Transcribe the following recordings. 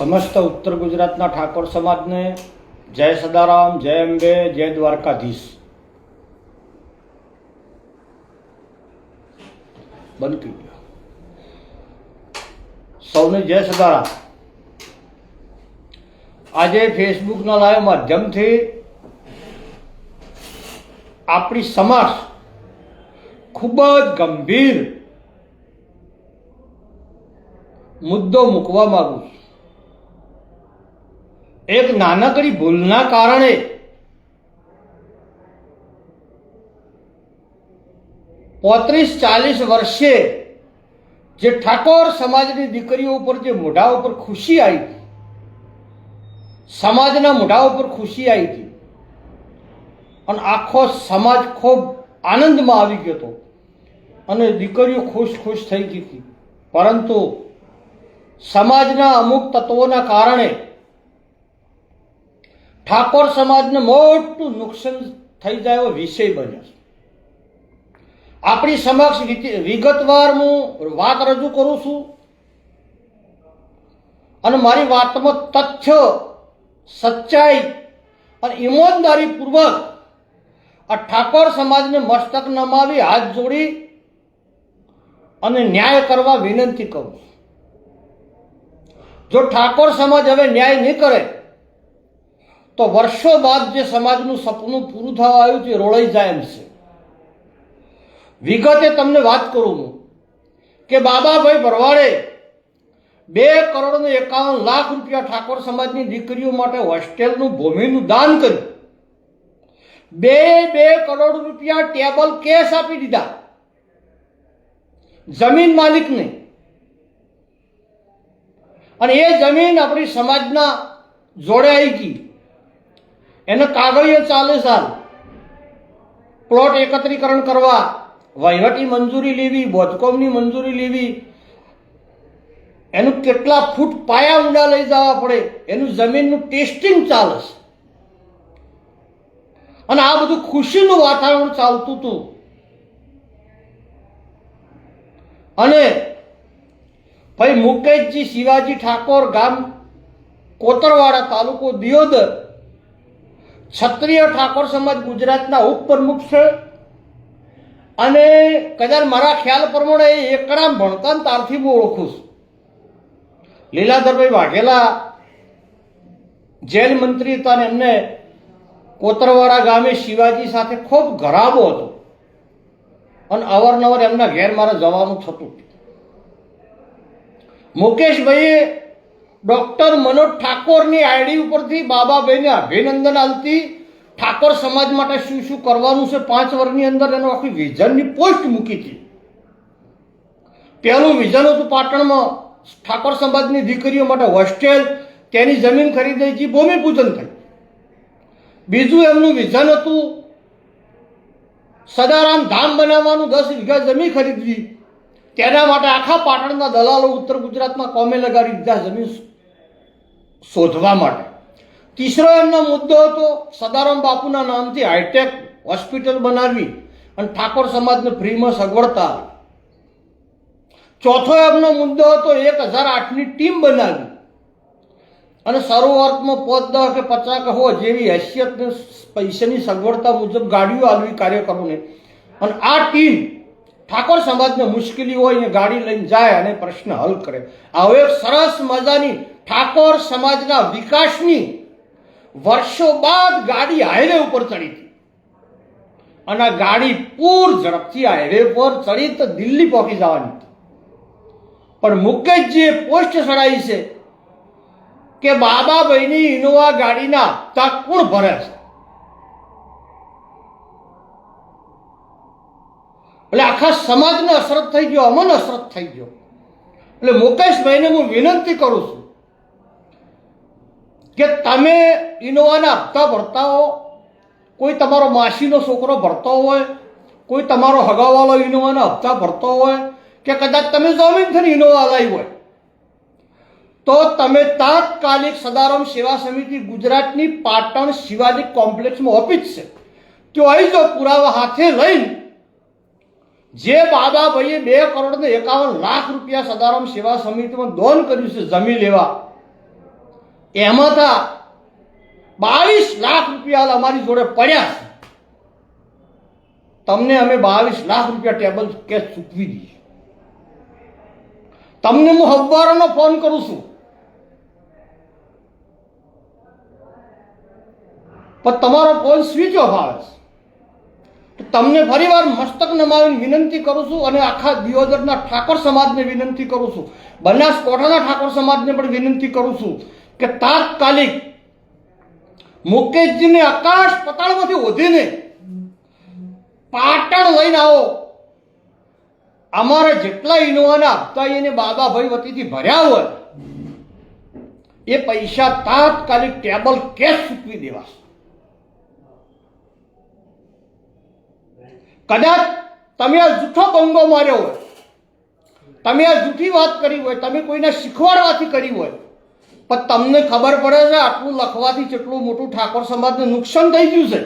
સમસ્ત ઉત્તર ગુજરાતના ઠાકોર સમાજને જય સદારામ, જય અંબે, જય દ્વારકાધીશ. ગયો સૌને જય સદારામ. આજે ફેસબુકના લાઈવ માધ્યમથી આપણી સમાજ ખૂબ જ ગંભીર મુદ્દો મૂકવા માંગુ છું. એક નાનકડી ભૂલના કારણે પોત્રીસ ચાલીસ વર્ષે જે ઠાકોર સમાજની દીકરીઓ ઉપર જે મોઢા ઉપર ખુશી આવી હતી, સમાજના મોઢા ઉપર ખુશી આવી હતી, અને આખો સમાજ ખૂબ આનંદમાં આવી ગયો હતો. અને દીકરીઓ ખુશ ખુશ થઈ ગઈ હતી. પરંતુ સમાજના અમુક તત્વોના કારણે ઠાકોર સમાજને મોટું નુકસાન થઈ જાય એવો વિષય બન્યો છે આપણી સમક્ષ વિગતવાર હું વાત રજૂ કરું છું અને મારી વાતમાં તથ્ય સચ્ચાઈ અને ઈમાનદારીપૂર્વક આ ઠાકોર સમાજને મસ્તક નમાવી હાથ જોડી અને ન્યાય કરવા વિનંતી કરું છું. જો ઠાકોર સમાજ હવે ન્યાય નહીં કરે તો વર્ષો બાદ જે સમાજનું સપનું પૂરું થવા આવ્યું છે રોળાઈ જાય એમ છે. વિગતે તમને વાત કરું હું કે બાબાભાઈ ભરવાડે બે કરોડ ને એકાવન લાખ રૂપિયા ઠાકોર સમાજની દીકરીઓ માટે હોસ્ટેલનું ભૂમિનું દાન કર્યું. બે બે કરોડ રૂપિયા ટેબલ કેશ આપી દીધા. જમીન માલિકને. અને એ જમીન આપણી સમાજના જોડે આવી ગઈ. એને કાગળીએ ચાલે સાલ. પ્લોટ એકત્રીકરણ કરવા. વહીવટી મંજૂરી લેવી, બોધકોમની મંજૂરી લેવી. એનું કેટલા ફૂટ પાયા ઊંડા લઈ જવા પડે. એનું જમીનનું ટેસ્ટિંગ ચાલે છે. અને આ બધું ખુશીનું વાતાવરણ ચાલતું હતું. અને ભાઈ મુકેશજી શિવાજી ઠાકોર ગામ કોતરવાડા તાલુકો દિયોદર ક્ષત્રિય ઠાકોર સમાજ ગુજરાતના ઉપપ્રમુખ છે. અને કદાચ મારા ખ્યાલ પ્રમાણે એ એકડા ભણતા તારથી હું ઓળખું છું. લીલાધરભાઈ વાઘેલા, જેલ મંત્રી હતા ને એમને કોતરવાડા ગામે શિવાજી સાથે ખૂબ ઘરાબો હતો. અને અવારનવાર એમના ઘેર મારે જવાનું થતું. મુકેશભાઈએ ડોક્ટર મનોજ ઠાકોરની આઈડી ઉપરથી બાબાભાઈને અભિનંદન આલતી ઠાકોર સમાજ માટે શું શું કરવાનું છે? પાંચ વર્ષની અંદર એનો આખી વિઝનની પોસ્ટ મૂકી હતી. પહેલું વિઝન હતું પાટણમાં. ઠાકોર સમાજની દીકરીઓ માટે હોસ્ટેલ, તેની જમીન ખરીદી હતી ભૂમિપૂજન થઈ. બીજું એમનું વિઝન હતું, સદારામ ધામ બનાવવાનું, દસ વીઘા જમીન ખરીદવી. તેના માટે આખા પાટણના દલાલો ઉત્તર ગુજરાતમાં કોમે લગાડી દીધા જમીન શોધવા માટે. તીસરો એમનો મુદ્દો હતો સદારામ બાપુના નામથી હાઈટેક હોસ્પિટલ બનાવવી અને ઠાકોર સમાજને ફ્રીમાં સગવડતા ચોથો એમનો મુદ્દો હતો એક હજાર આઠની ટીમ બનાવી અને શરૂઆતમાં દહ કે પચાસ હો જેવી હેસિયત પૈસાની સગવડતા મુજબ ગાડીઓ આલવી કાર્યકરોને અને આ ટીમ ઠાકોર સમાજને મુશ્કેલી હોય એ ગાડી લઈને જાય અને પ્રશ્ન હલ કરે. હવે સરસ મજાની ઠાકોર સમાજના વિકાસની વર્ષો બાદ ગાડી હાઈવે ઉપર ચડી હતી. અને ગાડી પૂર ઝડપથી હાઈવે પર ચડી તો દિલ્હી પહોંચી જવાની. પણ મુકેશજીએ પોસ્ટ ચડાવી છે કે બાબાભાઈની ઇનોવા ગાડીના તક કોણ ભરે છે એટલે આખા સમાજને અસરત થઈ ગયો, અમને અસરત થઈ ગયો. એટલે મુકેશભાઈને હું વિનંતી કરું છું કે તમે ઇનોવાના હપ્તા ભરતા હો. કોઈ તમારો માસીનો છોકરો ભરતો હોય, કોઈ તમારો હગાવાળો ઇનોવાના હપ્તા ભરતો હોય, કે કદાચ તમે જમીનથી ઇનોવા લાવી હોય, તો તમે તાત્કાલિક સદારામ સેવા સમિતિ ગુજરાતની પાટણ શિવાજી કોમ્પ્લેક્સમાં ઓફિસ છે. તો અહીં જો પુરાવા હાથે લઈને જે બાબાભાઈએ બે કરોડ ને એકાવન લાખ રૂપિયા સદારામ સેવા સમિતિમાં દોન કર્યું છે જમી લેવા, એમાં બાવીસ લાખ રૂપિયા અમારી જોડે પડ્યા છે. તમને અમે બાવીસ લાખ રૂપિયા ટેબલ કેશ ચૂકવી દઈએ. તમને હું હવારોનો ફોન કરું છું. પણ તમારો ફોન સ્વિચ ઓફ આવે છે. તમને ફરીવાર મસ્તક નમાવીને વિનંતી કરું છું અને આખા દિયોદરના ઠાકોર સમાજને વિનંતી કરું છું. બનાસકોઠાના ઠાકોર સમાજને પણ વિનંતી કરું છું કે તાત્કાલિક મુકેશજીને આકાશ પતાળમાંથી ઓધીને પાટણ લઈને આવો. અમારા જેટલા ઇનોવાના હપ્તા એને બાબાભાઈ વતીથી ભર્યા હોય, એ પૈસા તાત્કાલિક ટેબલ કેશ ચૂકવી દેવાશે. કદાચ તમે આ જૂઠો બંગો માર્યો હોય, તમે આ જૂઠી વાત કરી હોય, તમે કોઈને શીખવાડવાથી કરી હોય, પણ તમને ખબર પડે છે આટલું લખવાથી કેટલું મોટું ઠાકોર સમાજને નુકસાન થઈ ગયું છે.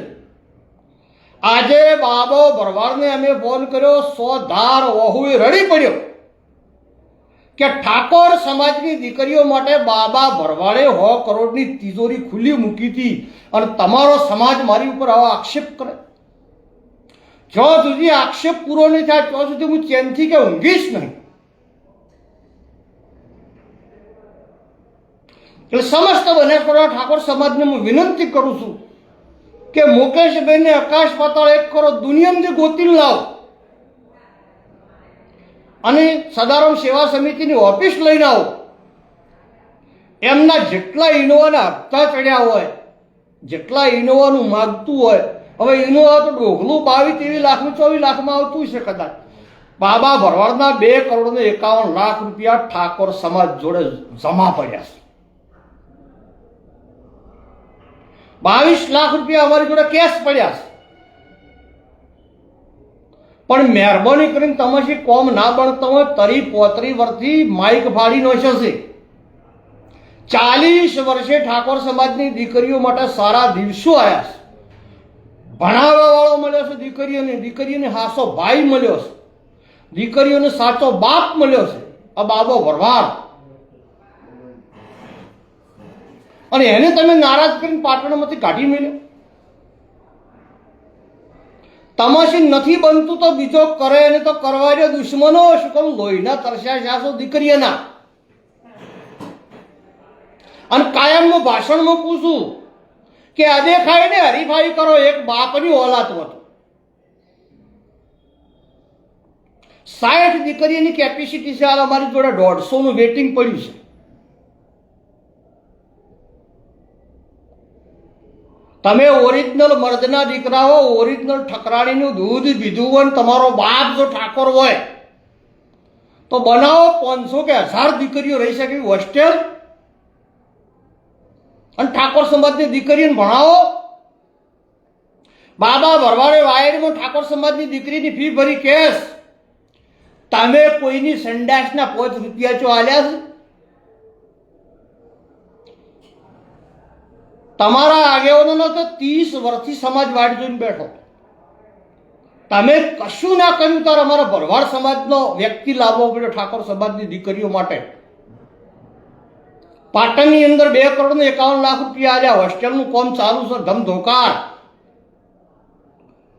આજે બાબો ભરવાડને અમે ફોન કર્યો, સો ધાર વહુએ રડી પડ્યો કે ઠાકોર સમાજની દીકરીઓ માટે બાબા ભરવાડે સો કરોડની તિજોરી ખુલ્લી મૂકી હતી અને તમારો સમાજ મારી ઉપર આવો આક્ષેપ કરે. જો સુધી આક્ષેપ પૂરો નહીં થાય, ત્યાં સુધી હું ચેનથી કે ઊંઘીશ નહીં. એટલે સમસ્ત બનાસકાંઠા ઠાકોર સમાજને હું વિનંતી કરું છું કે મુકેશભાઈને આકાશ પાતાળ એક કરો દુનિયામાંથી ગોતીને લાવો. અને સદારામ સેવા સમિતિની ઓફિસ લઈને આવો. એમના જેટલા ઇનોવાના હપ્તા ચડ્યા હોય, જેટલા ઇનોવાનું માગતું હોય હવે એનું આ તો ડોગલું બાવીસ ત્રેવીસ લાખનું ચોવીસ લાખમાં આવતું છે કદાચ. બાબા ભરવાડના બે કરોડ ને એકાવન લાખ રૂપિયા ઠાકોર સમાજ જોડે જમા પડ્યા છે. બાવીસ લાખ રૂપિયા અમારી જોડે કેશ પડ્યા છે. પણ મહેરબાની કરીને તમે તમારી કોમ ના બનતા હોય તરી પોતરી વર્ષથી માઇક ફાડી નોશે છે. ચાલીસ વર્ષે ઠાકોર સમાજની દીકરીઓ માટે સારા દિવસો આવ્યા છે. ભણાવવા વાળો મળ્યો છે, દીકરીઓને દીકરીઓને હાસો ભાઈ મળ્યો છે. દીકરીઓને સાચો બાપ મળ્યો છે. આ બાબો ભરવાડ અને એને તમે નારાજ કરીને પાટણમાંથી કાઢી મળ્યો તમાશી નથી બનતું તો બીજો કરે એને તો કરવા રહ્યો દુશ્મનો. શું કહું, લોહીના તરસ્યા જાશો દીકરીઓના. અને કાયમનું ભાષણ મૂકું છું કે અદેખાય ને હરીફાઈ કરો, એક બાપની ઓલાત હતો સાઠ દીકરીની કેપેસિટી છે હાલ અમારી જોડે દોઢસો નું વેટિંગ પડ્યું છે. તમે ઓરિજિનલ મર્દના દીકરાઓ ઓરિજિનલ ઠકરાણીનું દૂધ પીધું હોય તમારો બાપ જો ઠાકોર હોય, તો બનાવો પાંચસો કે હજાર દીકરીઓ રહી શકે હોસ્ટેલ અને ઠાકોર સમાજની દીકરીઓને ભણાવો. બાબા ભરવાડે વાયરમાં ઠાકોર સમાજની દીકરીની ફી ભરી કેસ. તમે કોઈની સંડાસના પાંચ રૂપિયા ચો આલ્યા તમારા આગેવાનો તો ત્રીસ વર્ષથી સમાજ વાટ જોઈને બેઠો. તમે કશું ના કર્યું, તાર અમારા ભરવાડ સમાજનો વ્યક્તિ લાવવો પડ્યો ઠાકોર સમાજની દીકરીઓ માટે. પાટણની અંદર બે કરોડ ને એકાવન લાખ રૂપિયા આવ્યા હોસ્ટેલનું કામ ચાલુ છે. ધમધોકાર.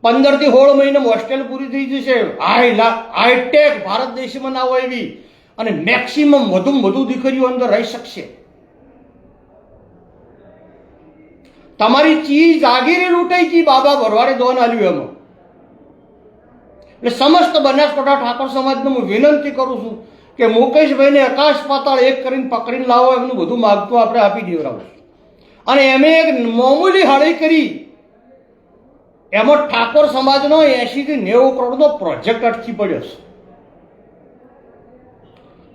પંદરથી સોળ મહિનામાં હોસ્ટેલ પૂરી થઈ જશે. હાઈ હાઈટેક ભારત દેશમાં ના હોય એવી. અને મેક્સિમમ વધુમાં વધુ દીકરીઓ અંદર રહી શકશે. તમારી ચીજ જાગીરી લૂંટાઈ ગઈ. બાબા ભરવાડે દોન આલ્યું એમાં. એટલે સમસ્ત બનાસકાંઠા ઠાકોર સમાજને હું વિનંતી કરું છું. કે મુકેશભાઈને આકાશ પાતાળ એક કરીને પકડીને લાવો, એમનું બધું માગતું આપણે આપી દેવરાવું અને એમે એક મામૂલી હળી કરી. એમાં ઠાકોર સમાજનો એસી થી નેવું કરોડનો પ્રોજેક્ટ અટકી પડ્યો છે.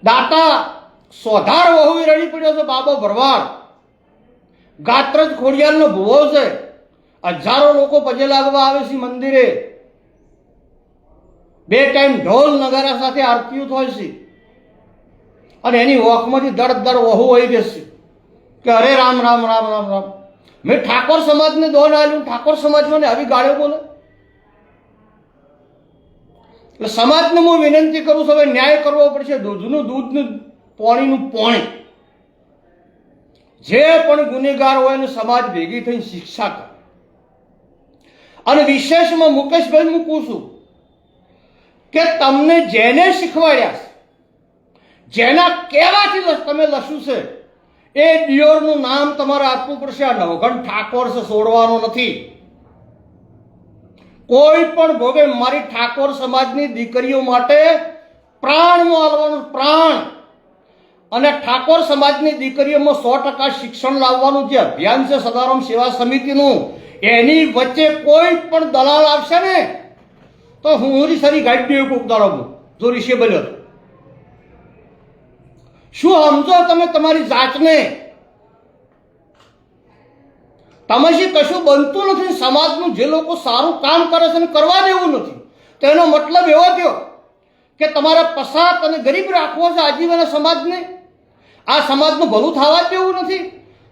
દાતા સોધાર વહુ રડી પડ્યો છે, બાબો ભરવાડ. ગાત્રજ ખોડિયાલનો ભૂવો છે. હજારો લોકો પજે લાગવા આવે છે મંદિરે. બે ટાઈમ ઢોલ નગારા સાથે આરતીઓ થાય છે. અને એની ઓખમાંથી દર દર વહુ વહી જશે કે અરે રામ રામ રામ રામ રામ. મેં ઠાકોર સમાજને દોન આવ્યું ઠાકોર સમાજમાં આવી ગાળ્યો બોલે. એટલે સમાજને હું વિનંતી કરું છું, હવે ન્યાય કરવો પડશે. દૂધનું દૂધનું પાણીનું પાણી. જે પણ ગુનેગાર હોય એને સમાજ ભેગી થઈને શિક્ષા કરે. અને વિશેષમાં મુકેશભાઈ મૂકું છું કે તમને જેને શીખવાડ્યા જેના કહેવાથી તમે લસ્યું છે, એ ડિયોરનું નામ તમારે આપવું પડશે. આ નવઘણ ઠાકોર છે છોડવાનો નથી. કોઈ પણ ભોગે મારી ઠાકોર સમાજની દીકરીઓ માટે પ્રાણ આલવાનું પ્રાણ. અને ઠાકોર સમાજની દીકરીઓમાં સો ટકા શિક્ષણ લાવવાનું જે અભિયાન છે, સદારામ સેવા સમિતિનું, એની વચ્ચે કોઈ પણ દલાલ આવશે ને, તો હું સારી દેવું કોક દાડો જો રિશેબલ હતો શું સમજો તમે તમારી જાતને? તમારી કશું બનતું નથી, સમાજનું જે લોકો સારું કામ કરે છે કરવા દેવું નથી, તો એનો મતલબ એવો થયો કે તમારે પસાત અને ગરીબ રાખવો છે આજીવન સમાજને? આ સમાજનું ભલું થવા દેવું નથી.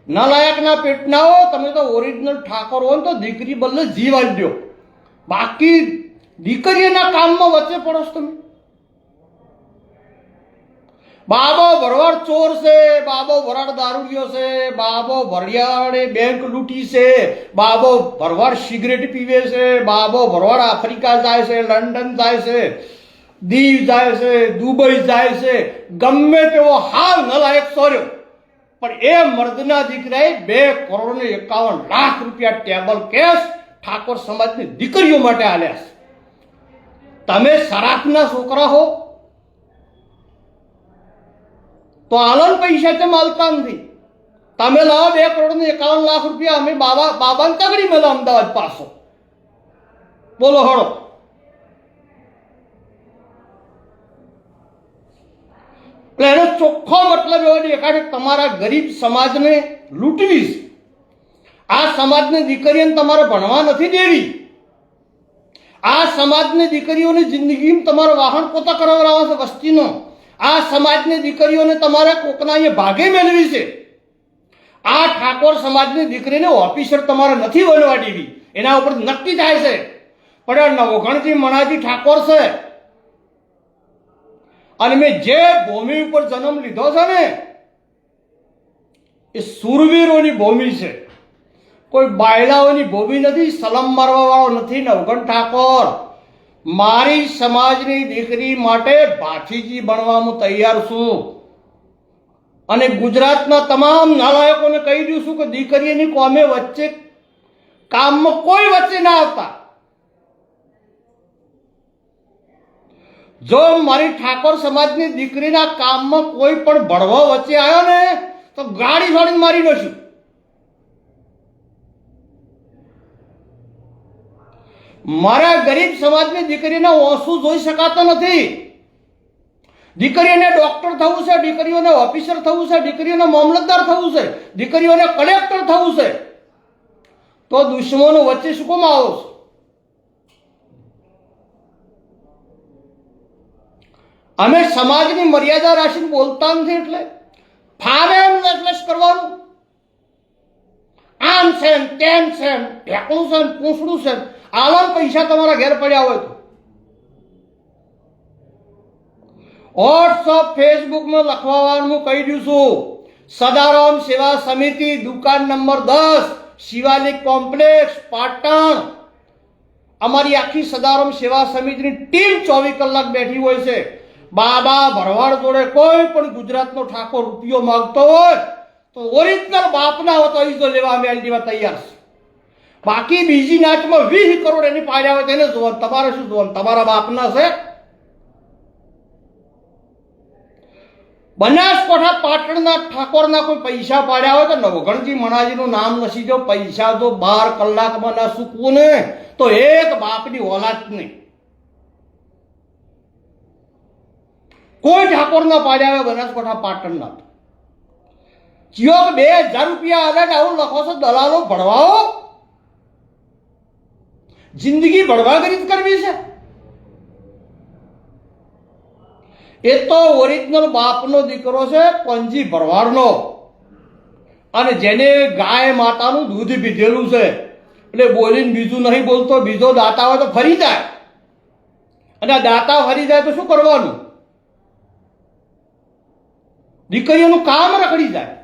નલાયકના પેટના હો, તમે તો ઓરિજિનલ ઠાકોર હો તો દીકરી બદલે જીવ દો બાકી દીકરીના કામમાં વચ્ચે પડો છો તમે. બાબો ભરવાડ ચોર છે, બાબો ભરવાડ દારૂડિયો છે, બાબો ભરિયાળે બેંક લૂંટી છે, બાબો ભરવાડ સિગરેટ પીવે છે, બાબો ભરવાડ આફ્રિકા જાય છે, લંડન જાય છે, દીવ જાય છે, દુબઈ જાય છે, ગમે તેવો હાલ નલાયક સોર્યો. પણ એ મર્દના દીકરાએ બે કરોડ ને એકાવન લાખ રૂપિયા ટેબલ કેશ ઠાકોર સમાજની દીકરીઓ માટે આલ્યા છે. તમે સરાફના છોકરા હો તો आनंद પૈસા તેમ આલતા નથી તમે લાવો બે કરોડ ને એકાવન લાખ રૂપિયા, અમે બાબા, બાબાને તગડી મેળો અમદાવાદ પાસો બોલો હળો. એટલે એનો ચોખ્ખો મતલબ એવો દેખાય કે તમારા ગરીબ સમાજને લૂંટવીશ આ સમાજની દીકરીઓને તમારે ભણવા નથી દેવી. આ સમાજની દીકરીઓની જિંદગીમાં તમારો વાહન પોતા કરાવડાવો છે વસ્તીનો. આ સમાજની દીકરીઓને તમારે કોકના અહીંયા ભાગે મેળવી છે? આ ઠાકોર સમાજની દીકરીને ઓફિસર તમારે નથી બનવા દેવી. એના ઉપર નક્કી થાય છે. પણ આ નવઘણજી મણાજી ઠાકોર છે. અને મેં જે ભૂમિ ઉપર જન્મ લીધો છે ને, એ સુરવીરોની ભૂમિ છે. કોઈ બાયલાઓની ભૂમિ નથી, સલમ મારવા વાળો નથી નવગણ ઠાકોર. મારી સમાજની દીકરી માટે ભાથીજી હું તૈયાર છું. અને ગુજરાતના તમામ નાલાયકોને કહી દઉં છું કે દીકરીની કોમે વચ્ચે કામમાં કોઈ વચ્ચે ના આવતા. જો મારી ઠાકોર સમાજની દીકરીના કામમાં કોઈ પણ ભળવો વચ્ચે આવ્યો ને, તો ગાડી છોડીને મારી દઈશું મારા ગરીબ સમાજની દીકરીને ઓછું જોઈ શકાતો નથી. દીકરીઓને ડોક્ટર થવું છે, દીકરીઓને ઓફિસર થવું છે, દીકરીઓને મામલતદાર થવું છે, દીકરીઓને કલેક્ટર થવું છે. તો દુશ્મનો વચ્ચે શું કોમ આવો છો? અમે સમાજની મર્યાદા રાખીને બોલતા નથી એટલે? ફાવે એમ લસલસ કરવાનું. આમ છે તેમ છે ઢેકણું છે પૂંછડું છે આવા પૈસા તમારા ઘેર પડ્યા હોય તો. વોટ્સઅપ ફેસબુકમાં લખવાનું કહી દઉં છું. સદારામ સેવા સમિતિ, દુકાન નંબર દસ, શિવાલિક કોમ્પ્લેક્સ, પાટણ. અમારી આખી સદારામ સેવા સમિતિની ટીમ ચોવીસ કલાક બેઠી હોય છે. બાબા ભરવાડ જોડે કોઈ પણ ગુજરાતનો ઠાકોર રૂપિયો માંગતો હોય, તો ઓરિજિનલ બાપના હોય તો ઈજો લેવા અમે આલી તૈયાર છે બાકી બીજી નાચમાં વીસ કરોડ એની પાડ્યા હોય તેને જોવાનું. તમારે શું જોવાનું? તમારા બાપના છે? બનાસકાંઠા પાટણના ઠાકોરના કોઈ પૈસા પાડ્યા હોય તો નવગણજી મણાજીનું નામ નસી જો પૈસા જો બાર કલાકમાં ના સૂકવું ને, તો એક બાપની ઓલાદ નહીં. કોઈ ઠાકોરના પાડ્યા હોય બનાસકાંઠા પાટણના. ચિયોક બે હજાર રૂપિયા આવે આવું લખો છો, દલાલો ભણવાઓ જિંદગી ભણવાગરી જ કરવી છે? એ તો ઓરિજિનલ બાપનો દીકરો છે, પંજી ભરવાડનો. અને જેને ગાય માતાનું દૂધ પીધેલું છે. એટલે બોલીને બીજું નહીં બોલતો, બીજો દાતા હોય તો ફરી જાય. અને આ દાતા ફરી જાય તો શું કરવાનું? દીકરીઓનું કામ રખડી જાય.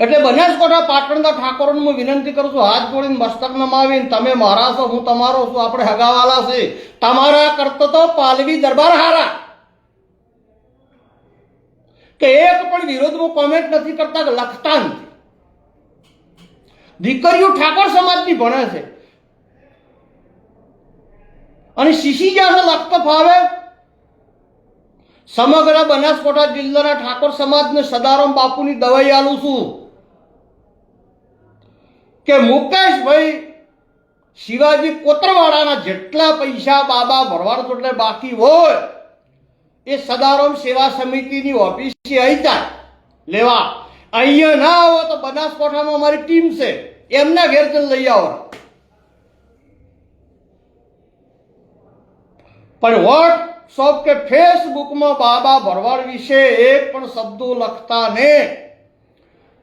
એટલે બનાસકાંઠા પાટણના ઠાકોરોને હું વિનંતી કરું છું, હાથ જોડીને મસ્તક નમાવીને તમે મારા છો, હું તમારો છું, આપણે હગાવાલા છે તમારા કરતો તો પાલવી દરબાર હારા. કે એક પણ વિરોધમાં કોમેન્ટ નથી કરતા લખતા નથી. દીકરીઓ ઠાકોર સમાજની ભણે છે. અને શીશી જ્યાં લખતો ફાવે. સમગ્ર બનાસકાંઠા જિલ્લાના ઠાકોર સમાજને સદારામ બાપુની દવાઈ આલું છું. કે મુકેશભાઈ શિવાજી કોતરવાડાના જેટલા પૈસા બાબા ભરવાડ એટલે બાકી હોય, એ સદારામ સેવા સમિતિની ઓફિસથી અહીંતા લેવા, અહીંયા ના આવો તો બનાસકાંઠામાં અમારી ટીમ છે, એમના ઘેર લઈ આવો. પણ વોટ્સઅપ કે ફેસબુકમાં બાબા ભરવાડ વિશે એક પણ શબ્દો લખતા ને.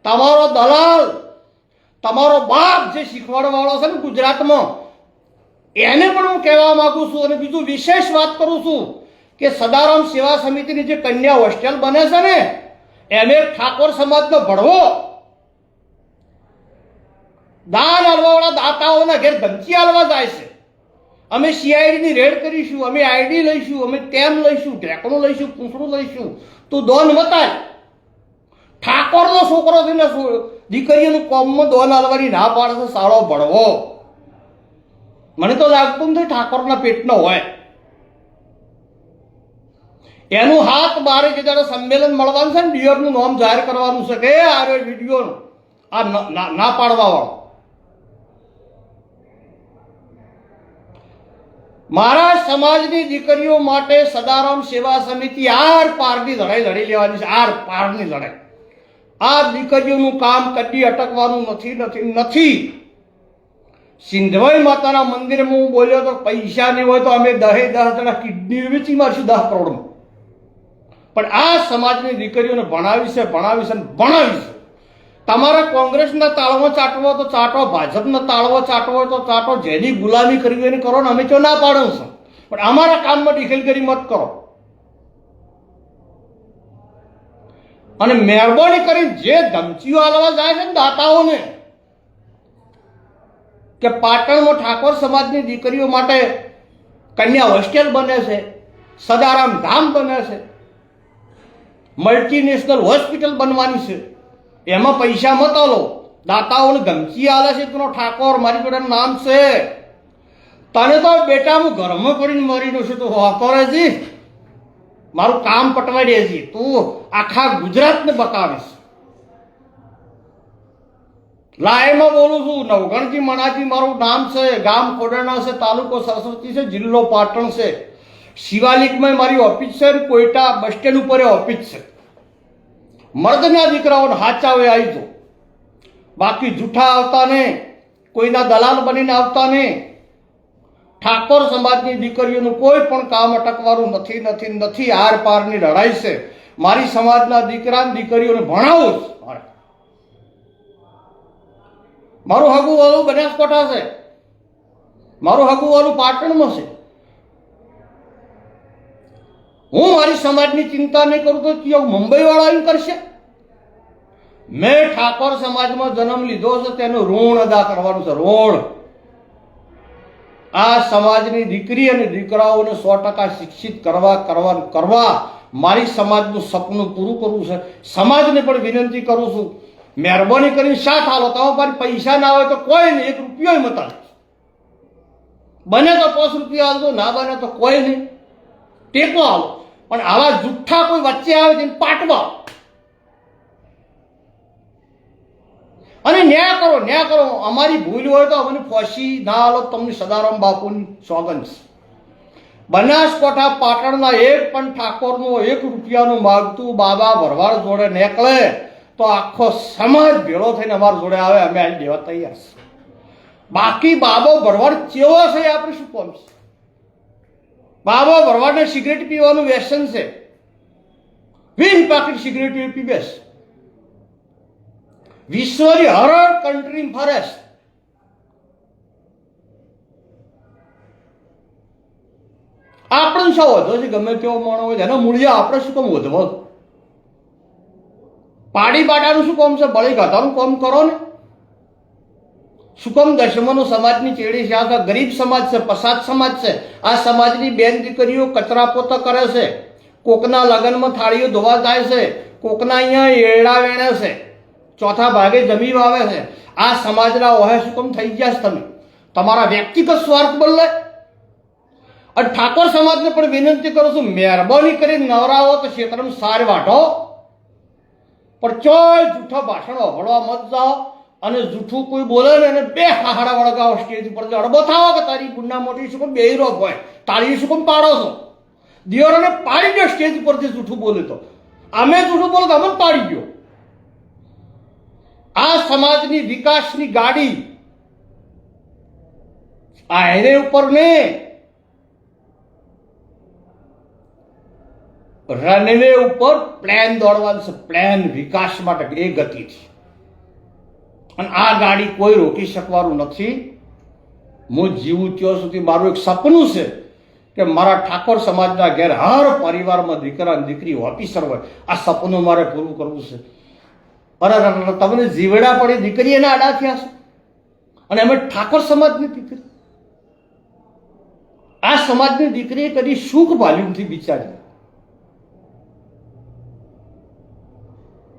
તમારો દલાલ તમારો બાપ જે શીખવાડવાળો છે ને ગુજરાતમાં, એને પણ હું કહેવા માગું છું અને બીજું વિશેષ વાત કરું છું કે સદારામ સેવા સમિતિની જે કન્યા હોસ્ટેલ બને છે ને એને ઠાકોર સમાજનો ભણવો દાન હાલવાવાળા દાતાઓના ઘેર ધમકી હાલવા જાય છે. અમે સીઆઈડીની રેડ કરીશું, અમે આઈડી લઈશું, અમે તેમ લઈશું, ઢેકણું લઈશું પૂંછડું લઈશું, તું દોન વતાય. ઠાકોરનો છોકરો છે ને દીકરીઓનું કોમમાં દોન આલવાની ના પાડે છે, સારો ભણવો. મને તો લાગતું નથી ઠાકોરના પેટનો હોય. એનું હાથ બારે જે જયારે સંમેલન મળવાનું છે ને, ડિયરનું નામ જાહેર કરવાનું છે કે આ વીડિયો આ ના- ના પાડવા મારા સમાજની દીકરીઓ માટે સદારામ સેવા સમિતિ આર પારની લડાઈ લડી લેવાની છે, આર પારની લડાઈ. આ દીકરીઓનું કામ કદી અટકવાનું નથી નથી નથી. સિંધવાઈ માતાના મંદિરમાં હું બોલ્યો તો પૈસા નહીં હોય તો અમે દહે દસ જણા કિડની વેચી મારશું દસ કરોડમાં. પણ આ સમાજની દીકરીઓને ભણાવી છે ભણાવી છે ભણાવી છે તમારે કોંગ્રેસના તાળવો ચાટવો તો ચાટો, ભાજપના તાળવો ચાટવો તો ચાટો, જેની ગુલામી કરવી એને કરો ને અમે તો ના પાડો છો. પણ અમારા કામમાં ડિખેલગીરી મત કરો. અને મહેરબાની કરીને જે ધમકીઓ આલવા જાય છે દાતાઓને, કે પાટણમાં ઠાકોર સમાજની દીકરીઓ માટે કન્યા હોસ્ટેલ બને છે, સદારામ ધામ બને છે મલ્ટીનેશનલ હોસ્પિટલ બનવાની છે, એમાં પૈસા મત આલો. દાતાઓને ધમકી આલે છે તેનો ઠાકોર મારી જોડે નામ છે. તને તો બેટા હું ઘરમાં પડીને મરી છું તું હોકોરે જી મારું કામ પટવાડી દેજી તું આખા ગુજરાતને બતાવીશ. લાયમાં બોલું છું, નવગણજી મણાજી મારું નામ છે, ગામ કોડરણા છે, તાલુકો સરસ્વતી છે, જિલ્લો પાટણ છે. શિવાલિકમાં મારી ઓફિસ છે કોઈટા બસ સ્ટેન્ડ ઉપર ઓફિસ છે. મર્દના દીકરાઓને હાચા હોય આવી જો બાકી જૂઠા આવતા ને, કોઈના દલાલ બનીને આવતા ને ઠાકોર સમાજની દીકરીઓનું કોઈ પણ કામ અટકવાનું નથી નથી નથી, આર પારની લડાઈ છે. મારી સમાજના દીકરા દીકરીઓને ભણાવું જ મારે. મારું હગું વાળું બનાસકાંઠા છે. મારું હગું વાળું પાટણમાં છે. હું મારી સમાજની ચિંતા નહીં કરું તો મુંબઈ વાળા એમ કરશે? મેં ઠાકોર સમાજમાં જન્મ લીધો છે, તેનું ઋણ અદા કરવાનું છે, ઋણ. આ સમાજની દીકરી અને દીકરાઓને સો ટકા શિક્ષિત કરવા કરવા કરવા મારી સમાજનું સપનું પૂરું કરવું છે. સમાજને પણ વિનંતી કરું છું. મહેરબાની કરીને સાથ હાલો. તમે પાસે પૈસા ના હોય તો કોઈ નહીં. એક રૂપિયો મત બને તો પાંચ રૂપિયા હાલતો ના બને તો કોઈ નહીં. ટેકો હાલો. પણ આવા જુઠ્ઠા કોઈ વચ્ચે આવે તેને પાટવા. અને ન્યાય કરો ન્યાય કરો. અમારી ભૂલ હોય તો અમને ફોસી ના હાલો, તમને સદારામ બાપુની સોગંદ. બનાસકોઠા પાટણના એક પણ ઠાકોરનું એક રૂપિયાનું માગતું બાબા ભરવાડ જોડે નીકળે તો આખો સમાજ ભેળો થઈને અમારા જોડે આવે, અમે અહીં દેવા તૈયાર છે બાકી બાબો ભરવાડ ચેવો છે આપણે શું પામશે બાબો ભરવાડને સિગરેટ પીવાનું વ્યસન છે. વીસ પાકીટ સિગરેટ પીવે છે વિશ્વની હર કન્ટ્રી ફોરેસ્ટ આપણે શું વધો છે? ગમે તેવો માણસ હોય એના મૂળિયા આપણે શું કામ વધવો? પાડી પાડાનું શું કોમ છે? બળી ઘટાનું કોમ કરો ને. શું દશમનો સમાજની ચેડી છે? આ ગરીબ સમાજ છે, પસાદ સમાજ છે. આ સમાજની બેન દીકરીઓ કચરા પોતા કરે છે. કોકના લગ્નમાં થાળીઓ ધોવા જાય છે. કોકના અહીંયા એડા વેણે છે. ચોથા ભાગે જમી વાવે છે. આ સમાજના ઓહે શું કામ થઈ ગયા છે તમે. તમારા વ્યક્તિગત સ્વાર્થ બદલે અને ઠાકોર સમાજને પણ વિનંતી કરું છું, મહેરબાની કરીને નવરાવો તો ક્ષેત્રમાં સાર વાઢો. પણ ચોય જૂઠા ભાષણો હળવા મત જાઓ. અને જૂઠું કોઈ બોલે ને એને બે હાહાડા વળગાવો સ્ટેજ ઉપર. અડબો થાવો કે તારી ગુંડા મોટી શું બેહી રોગ હોય, તારી શું કોણ પાડો છો. દિયોરને પાડી દો સ્ટેજ ઉપરથી જૂઠું બોલે તો. અમે જૂઠું બોલો તો અમે પાડી ગયો આ સમાજની વિકાસની ગાડી આ એને ઉપર ને રનવે ઉપર પ્લેન દોડવાનું છે. પ્લેન વિકાસ માટે એ ગતિ છે. અને આ ગાડી કોઈ રોકી શકવાનું નથી. હું જીવું ત્યાં સુધી મારું એક સપનું છે કે મારા ઠાકોર સમાજના ઘેર હર પરિવારમાં દીકરા દીકરી ઓફિસર હોય. આ સપનું મારે પૂરું કરવું છે. અરે તમને જીવડા પડી દીકરી એના આડા થયા છે. અને અમે ઠાકોર સમાજની દીકરી. આ સમાજની દીકરીએ કદી સુખ ભાલ્યું નથી. બિચારી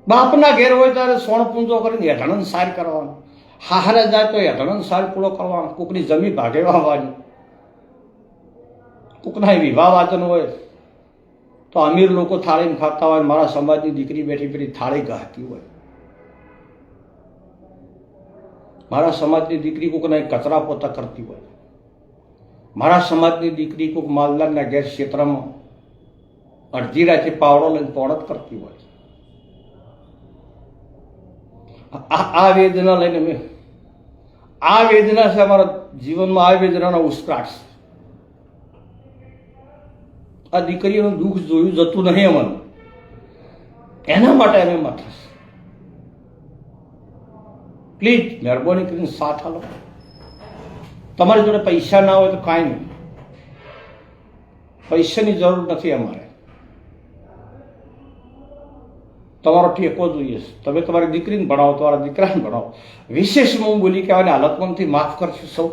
બાપના ઘેર હોય ત્યારે સોણ પૂંજો કરીને હેઠળન સાર કરવાનો. હાહરે જાય તો હેઠળન સાર પૂરો કરવાનો. કોકની જમી ભાગે વાવવાની. કોકના વિવાહ વાચન હોય તો અમીર લોકો થાળીમાં ખાતા હોય મારા સમાજની દીકરી બેઠી બેઠી થાળી ગાતી હોય. મારા સમાજની દીકરી કોકના કચરા પોતા કરતી હોય. મારા સમાજની દીકરી કોઈક માલદારના ગેર ક્ષેત્રમાં અડધી રાતે પાવડો લઈને પોણત કરતી હોય. આ વેદના લઈને મેં આ વેદના છે અમારા જીવનમાં, આ વેદનાનો ઉસ્કાટ છે આ દીકરીઓનું દુઃખ જોયું જતું નહીં અમને. એના માટે અમે માથા છે. પ્લીઝ મહેરબાની કરીને સાથ હાલો તમારી જોડે પૈસા ના હોય તો કાંઈ નહીં. પૈસાની જરૂર નથી અમારે. તમારો ટેકો જોઈએ. તમે તમારી દીકરીને ભણાવો, તમારા દીકરાને ભણાવો. વિશેષમાં હું બોલી કહેવાની હાલતમાંથી માફ કરશું સૌ.